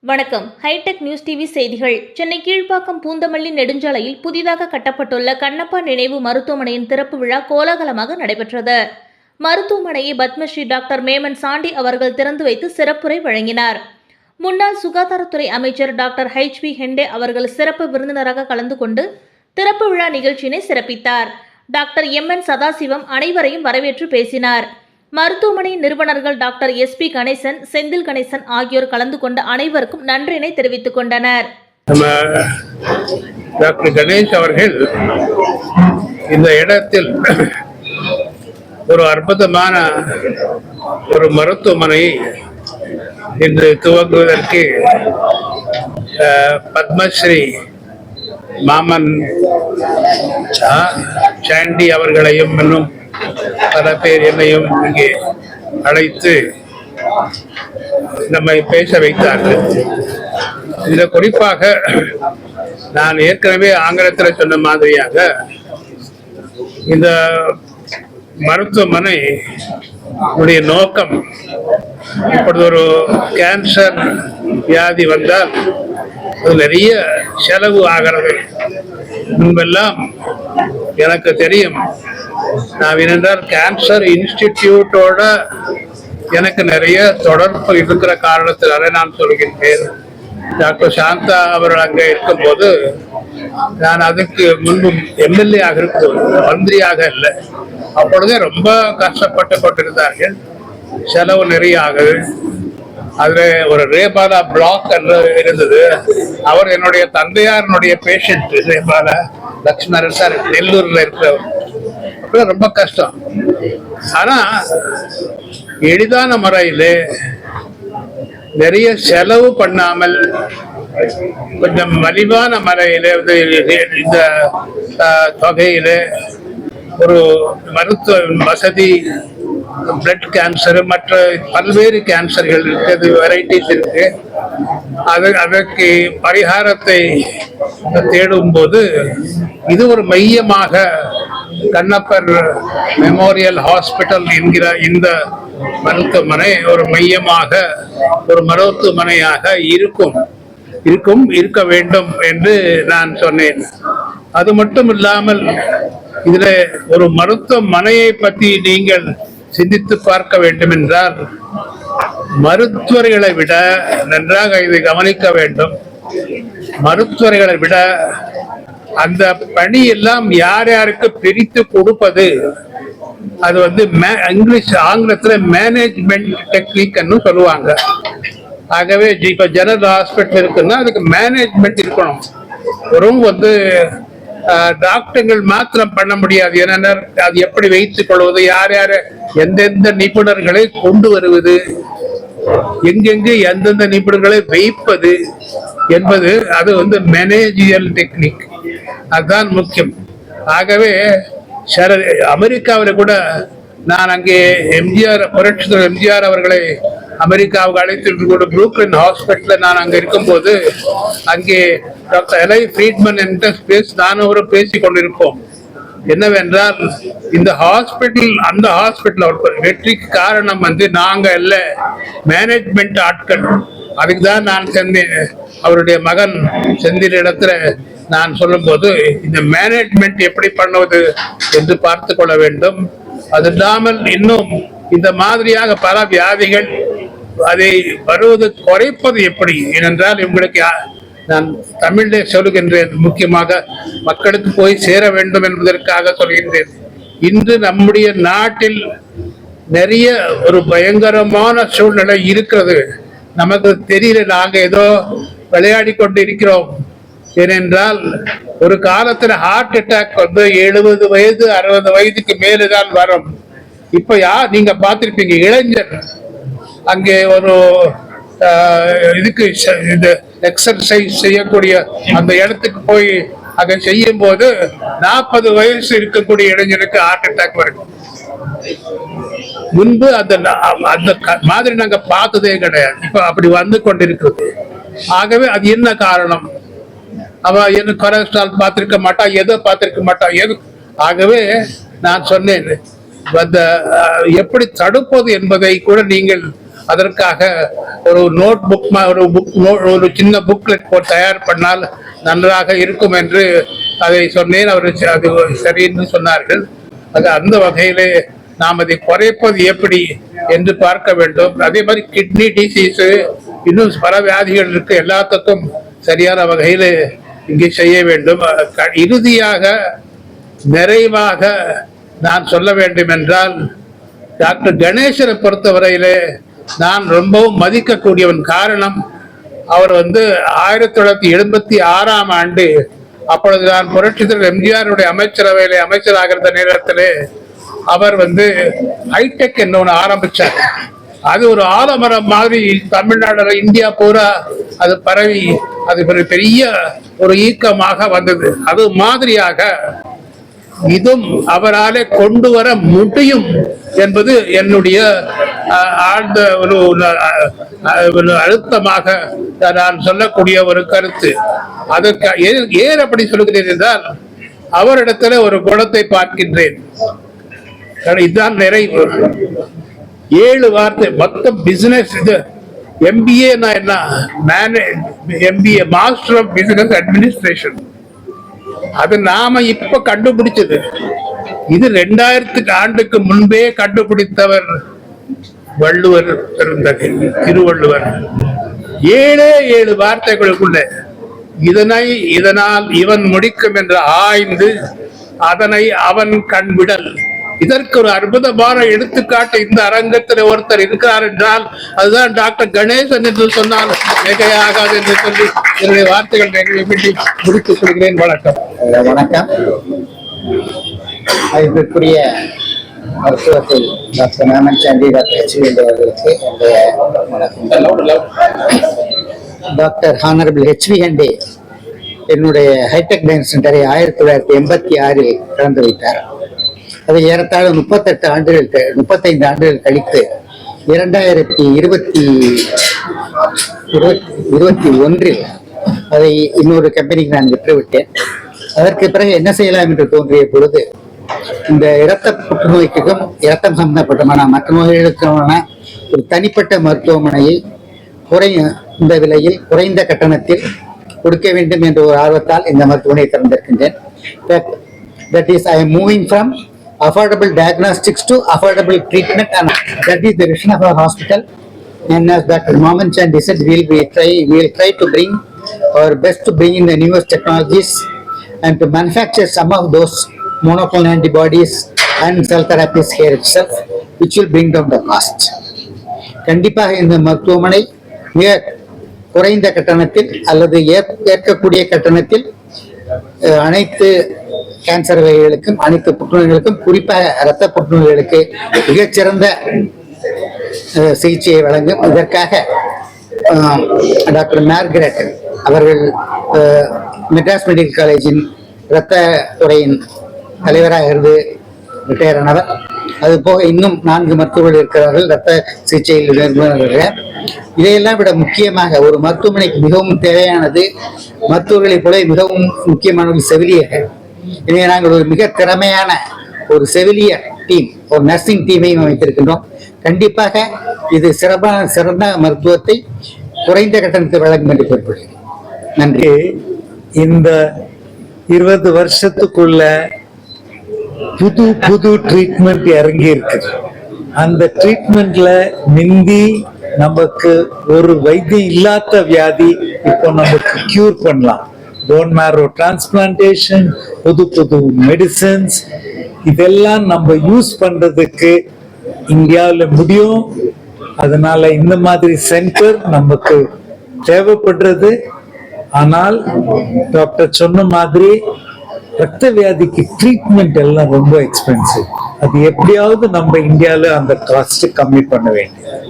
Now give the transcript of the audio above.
வணக்கம். Hitech news TV செய்திகள். சென்னை கீழ்ப்பாக்கம் பூந்தமல்லி நெடுஞ்சாலையில் புதிதாக கட்டப்பட்டுள்ள கண்ணப்பா நினைவு மருத்துவமனையின் திறப்பு விழா கோலாகலமாக நடைபெற்றது. மருத்துவமனையை பத்மஸ்ரீ டாக்டர் மேமன் சாண்டி அவர்கள் திறந்து வைத்து சிறப்புரை வழங்கினார். முன்னாள் சுகாதாரத்துறை அமைச்சர் டாக்டர் ஹெச் வி ஹெண்டே அவர்கள் சிறப்பு விருந்தினராக கலந்து கொண்டு திறப்பு விழா நிகழ்ச்சியினை சிறப்பித்தார். டாக்டர் எம் என் சதாசிவம் அனைவரையும் வரவேற்று பேசினார். மருத்துவமனை நிறுவனர்கள் doctor S P Ganesan Senthil Ganesan ஆகியோர் கலந்து கொண்ட அனைவருக்கும் நன்றினை தெரிவித்துக் கொண்டனர். டாக்டர் கணேஷ் அவர்கள் இந்த இடத்தில் ஒரு அற்புதமான ஒரு மருத்துவமனை இன்று துவங்குவதற்கு பத்மஸ்ரீ மாமன் சாண்டி அவர்களையும் இன்னும் பல பேர் என்னையும் இங்கே அழைத்து நம்மை பேச வைத்தார்கள். இதுல குறிப்பாக நான் ஏற்கனவே ஆங்கிலத்தில் சொன்ன மாதிரியாக இந்த மருத்துவமனை உடைய நோக்கம் இப்பொழுது ஒரு கேன்சர் வியாதி வந்தால் அது நிறைய செலவு ஆகிறது. முன்பெல்லாம் எனக்கு தெரியும் நான் ஏனென்றால் கேன்சர் இன்ஸ்டிடியூட்டோட எனக்கு நிறைய தொடர்பு இருக்கிற காரணத்தினால நான் சொல்கின்றேன். டாக்டர் சாந்தா அவர்கள் அங்கே இருக்கும்போது நான் அதுக்கு முன்பு எம்எல்ஏ ஆக இருக்கும்போது மந்திரியாக இல்லை. அப்பொழுதே ரொம்ப கஷ்டப்பட்டு கொண்டிருந்தார்கள். செலவு நிறைய ஆகுது அதுல ஒரு ரேபாலா பிளாக் என்று இருந்தது. அவர் என்னுடைய தந்தையாரனுடைய பேஷண்ட் ரேபாலா. லக்ஷ்மணர் சார் நெல்லூர்ல இருக்கிறவர் ரொம்ப கஷ்டம். ஆனா எளிதான முறையில் நிறைய செலவு பண்ணாமல் கொஞ்சம் மலிவான முறையில் இந்த அஹ், தொகையில ஒரு மருத்துவ வசதி பிளட் கேன்சர் மற்ற பல்வேறு கேன்சர்கள் இருக்குது வெரைட்டிஸ் இருக்கு. அது அதற்கு பரிகாரத்தை தேடும்போது இது ஒரு மையமாக கண்ணப்பர் மெமோரியல் ஹாஸ்பிட்டல் என்கிற இந்த மருத்துவமனை ஒரு மையமாக ஒரு மருத்துவமனையாக இருக்கும் இருக்கும் இருக்க வேண்டும் என்று நான் சொன்னேன். அது மட்டும் இல்லாமல் இதில் ஒரு மருத்துவமனையை பற்றி நீங்கள் சிந்தித்து பார்க்க வேண்டும் என்றால் மருத்துவர்களை விட நன்றாக இதை கவனிக்க வேண்டும். மருத்துவர்களை விட அந்த பணி எல்லாம் யார் யாருக்கு பிரித்து கொடுப்பது? அது வந்து மே- இங்கிலீஷ் ஆங்கிலத்துல மேனேஜ்மெண்ட் டெக்னிக்னு சொல்லுவாங்க. ஆகவே ஜி- இப்ப ஜெனரல் ஹாஸ்பிட்டல் இருக்குன்னா அதுக்கு மேனேஜ்மெண்ட் இருக்கணும். வெறும் வந்து டாக்டர்கள் மாத்திரம் பண்ண முடியாது. ஏன்னா அது எப்படி வைத்துக் கொள்வது யார் யார் எந்தெந்த நிபுணர்களை கொண்டு வருவது எங்கெங்கு எந்தெந்த நிபுணர்களை வைப்பது என்பது அது வந்து மேனேஜியல் டெக்னிக் அதுதான் முக்கியம். ஆகவே சர அமெரிக்காவில் கூட நான் அங்கே எம்ஜிஆர் புரட்சி எம்ஜிஆர் அவர்களை அமெரிக்காவுக்கு அழைத்து கூட புரூக்லின் ஹாஸ்பிட்டலில் நான் அங்கே இருக்கும்போது அங்கே டாக்டர் எலை ஃப்ரீட்மன் என்ற பேசி நானும் அவரும் பேசி கொண்டிருப்போம். என்னவென்றால் இந்த ஹாஸ்பிட்டல் அந்த ஹாஸ்பிட்டல் வெற்றிக்கு காரணம் வந்து நாங்க இல்லை மேனேஜ்மெண்ட் ஆட்கள். அதுக்கு தான் நான் செந்தேன் அவருடைய மகன் செந்தில் இடத்துல நான் சொல்லும்போது இந்த மேனேஜ்மெண்ட் எப்படி பண்ணுவது என்று பார்த்து கொள்ள வேண்டும். அது இல்லாமல் இன்னும் இந்த மாதிரியாக பல வியாதிகள் அதை வருவது குறைப்பது எப்படி? ஏனென்றால் இவங்களுக்கு நான் தமிழிலே சொல்லுகின்றேன் முக்கியமாக மக்களுக்கு போய் சேர வேண்டும் என்பதற்காக சொல்கின்றேன். இன்று நம்முடைய நாட்டில் நிறைய ஒரு பயங்கரமான சூழ்நிலை இருக்கிறது. நமக்கு தெரியல நாங்கள் ஏதோ விளையாடி கொண்டு இருக்கிறோம் ஏனென்றால் ஒரு காலத்தில் ஹார்ட் அட்டாக் வந்து எழுபது வயது அறுபது வயதுக்கு மேலே தான் வரும். இப்போ யார் நீங்க பார்த்துருப்பீங்க இளைஞர் அங்கே ஒரு ஆஹ், இதுக்கு இது எக்ஸசைஸ் செய்யக்கூடிய அந்த இடத்துக்கு போய் அதை செய்யும் போது நாற்பது வயசு இருக்கக்கூடிய இளைஞருக்கு ஹார்ட் அட்டாக் வரும் முன்பு அந்த அந்த க- மாதிரி நாங்க பார்த்ததே கிடையாது. இப்ப அப்படி வந்து கொண்டிருக்கிறது. ஆகவே அது என்ன காரணம்? அவ என்ன கொலஸ்ட்ரால் பார்த்திருக்க மாட்டா எதை பார்த்திருக்க மாட்டா எது? ஆகவே நான் சொன்னேன் அந்த எப்படி தடுப்பது என்பதை கூட நீங்கள் அதற்காக ஒரு நோட் புக் ஒரு புக் ஒரு சின்ன புக்லெட் போட்டு தயார் பண்ணால் நன்றாக இருக்கும் என்று அதை சொன்னேன். அவர் அது சரின்னு சொன்னார்கள். அது அந்த வகையிலே நாம் அதை குறைப்பது எப்படி என்று பார்க்க வேண்டும். அதே மாதிரி கிட்னி டிசீஸு இன்னும் பல வியாதிகள் இருக்கு. எல்லாத்துக்கும் சரியான வகையில் இங்கே செய்ய வேண்டும். க- இறுதியாக நிறைவாக நான் சொல்ல வேண்டும் என்றால் டாக்டர் கணேசனை பொறுத்தவரையிலே நான் ரொம்பவும் மதிக்கக்கூடியவன் காரணம் அவர் வந்து ஆயிரத்தி தொள்ளாயிரத்தி எழுபத்தி ஆறாம் ஆண்டு அப்பொழுது நான் புரட்சித்தர் எம்ஜிஆருடைய அமைச்சரவையிலே அமைச்சராக இருந்த அவர் வந்து ஹைடெக் என்ன ஒன்று ஆரம்பிச்சார். அது ஒரு ஆலமரம் மாதிரி தமிழ்நாடு இந்தியா பூரா அது பரவி அது ஒரு பெரிய ஒரு ஈக்கமாக வந்தது. அது மாதிரியாக இதும் அவராலே கொண்டு வர முடியும் என்பது என்னுடைய ஆழ்ந்த ஒரு அழுத்தமாக நான் சொல்லக்கூடிய ஒரு கருத்து. அதற்கு ஏன் அப்படி சொல்கிறேன் என்றால் அவரிடத்துல ஒரு குணத்தை பார்க்கின்றேன். இதுதான் நிறைவு. ஏழு வார்த்தை மொத்தம் பிசினஸ் இது. எம்பிஏ என்ன? Manage MBA master of business administration அது நாம இப்ப கண்டுபிடிச்சது. இது ரெண்டாயிரத்துக்கு ஆண்டுக்கு முன்பே கண்டுபிடித்தவர் வள்ளுவர் பெருந்தகை திருவள்ளுவர். ஏழே ஏழு வார்த்தைகளுக்குள்ள இதனை இதனால் இவன் முடிக்கும் என்று ஆய்ந்து அதனை அவன் கண்விடல் இதற்கு ஒரு அற்புதமான எடுத்துக்காட்டு இந்த அரங்கத்தில் ஒருத்தர் இருக்கிறார் என்றால் அதுதான் டாக்டர் கணேசன் என்று சொன்னால் மிகையாகாது என்று சொல்லி என்னுடைய வார்த்தைகள் முடித்துக் கொள்கிறேன். வணக்கம். வணக்கம். மதிப்பிற்குரிய மருத்துவத்தில் டாக்டர் நாமன் சாண்டி டாக்டர் ஹெச்விஎன்டி அவர்களுக்கு என்னுடைய வணக்கம். டாக்டர் ஹானரபிள் ஹெச்விஎன்டி என்னுடைய ஹைடெக் டைன் சென்டரை ஆயிரத்தி தொள்ளாயிரத்தி எண்பத்தி ஆறில் திறந்து வைத்தார். அது ஏறத்தாழ முப்பத்தெட்டு ஆண்டுகள் முப்பத்தைந்து ஆண்டுகள் கழித்து இரண்டாயிரத்தி இருபத்தி இருபத்தி இருபத்தி ஒன்றில் அதை இன்னொரு கம்பெனிக்கு நான் விற்றுவிட்டேன். அதற்கு பிறகு என்ன செய்யலாம் என்று தோன்றிய பொழுது இந்த இரத்த புற்றுநோய்க்கும் இரத்தம் சம்பந்தப்பட்டமான மற்ற நோய்களுக்கான ஒரு தனிப்பட்ட மருத்துவமனையை குறைந்த விலையில் குறைந்த கட்டணத்தில் கொடுக்க வேண்டும் என்ற ஒரு ஆர்வத்தால் இந்த மருத்துவமனையை திறந்திருக்கின்றேன் that is I am moving from affordable diagnostics to affordable treatment and that is the vision of our hospital and as Dr. Mohan Chand said, we'll, be try we'll try to bring our best to bring in the newest technologies and to manufacture some of those monoclonal antibodies and cell therapies here itself, which will bring down the cost. கண்டிப்பாக இந்த மருத்துவமனை மிக குறைந்த கட்டணத்தில் அல்லது ஏற்- ஏற்கக்கூடிய கட்டணத்தில் அனைத்து கேன்சர் வகைகளுக்கும் அனைத்து புற்றுநோய்களுக்கும் குறிப்பாக இரத்த புற்றுநோய்களுக்கு மிகச்சிறந்த சிகிச்சையை வழங்கும் இதற்காக டாக்டர் மார்கரெட் அவர்கள் மெட்ராஸ் மெடிக்கல் காலேஜின் இரத்த துறையின் தலைவராக இருந்து ரிட்டையர் ஆனவர். அது போக இன்னும் நான்கு மருத்துவர்கள் இருக்கிறார்கள் ரத்த சிகிச்சையில் நிபுணர்கள். இதையெல்லாம் விட முக்கியமாக ஒரு மருத்துவமனைக்கு மிகவும் தேவையானது மருத்துவர்களைப் போல மிகவும் முக்கியமானவர்கள் செவிலியர்கள் எனவே நாங்கள் ஒரு மிக திறமையான ஒரு செவிலியர் டீம் ஒரு நர்சிங் டீமையும் அமைத்திருக்கின்றோம். கண்டிப்பாக இது சிறப்பான சிறந்த மருத்துவத்தை குறைந்த கட்டணத்தில் வழங்கும் என்று குறிப்பிடுகிறேன் நன்றி. இந்த இருபது வருஷத்துக்குள்ள புது புது ட்ரீட்மெண்ட் இறங்கி இருக்குது அந்த ட்ரீட்மெண்ட்ல மிந்தி நமக்கு ஒரு வைத்தியம் இல்லாத வியாதி இப்போ நமக்கு கியூர் பண்ணலாம். போன் மேரோ டிரான்ஸ்பிளான்டேஷன் புது புது மெடிசன்ஸ் இதெல்லாம் நம்ம யூஸ் பண்றதுக்கு இந்தியாவில் முடியும். அதனால இந்த மாதிரி சென்டர் நமக்கு தேவைப்படுறது. ஆனால் டாக்டர் சொன்ன மாதிரி ரத்த வியாதிக்கு ட்ரீட்மெண்ட் எல்லாம் ரொம்ப எக்ஸ்பென்சிவ் அது எப்படியாவது நம்ம இந்தியாவில் அந்த காஸ்ட் கம்மி பண்ண வேண்டியது.